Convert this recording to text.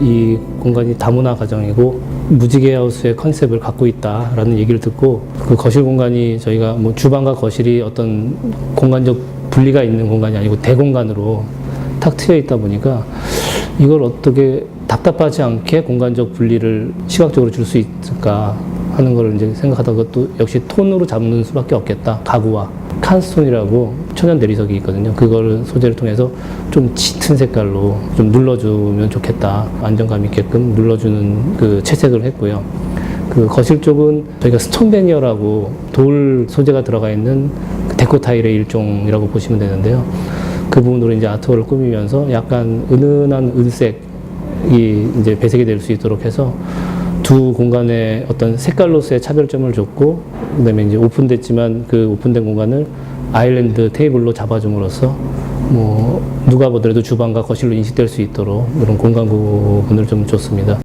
이 공간이 다문화 가정이고 무지개 하우스의 컨셉을 갖고 있다라는 얘기를 듣고 그 거실 공간이 저희가 뭐 주방과 거실이 어떤 공간적 분리가 있는 공간이 아니고 대공간으로 탁 트여 있다 보니까 이걸 어떻게 답답하지 않게 공간적 분리를 시각적으로 줄 수 있을까 하는 걸 이제 생각하다가 또 역시 톤으로 잡는 수밖에 없겠다. 가구와 칸스톤이라고 천연 대리석이 있거든요. 그거를 소재를 통해서 좀 짙은 색깔로 좀 눌러주면 좋겠다. 안정감 있게끔 눌러주는 그 채색을 했고요. 그 거실 쪽은 저희가 스톤 베니어라고 돌 소재가 들어가 있는 그 데코 타일의 일종이라고 보시면 되는데요. 그 부분으로 이제 아트월을 꾸미면서 약간 은은한 은색이 이제 배색이 될 수 있도록 해서 두 공간의 어떤 색깔로서의 차별점을 줬고 그다음에 이제 오픈됐지만 그 오픈된 공간을 아일랜드 테이블로 잡아줌으로써 뭐 누가 보더라도 주방과 거실로 인식될 수 있도록 그런 공간 부분을 좀 줬습니다.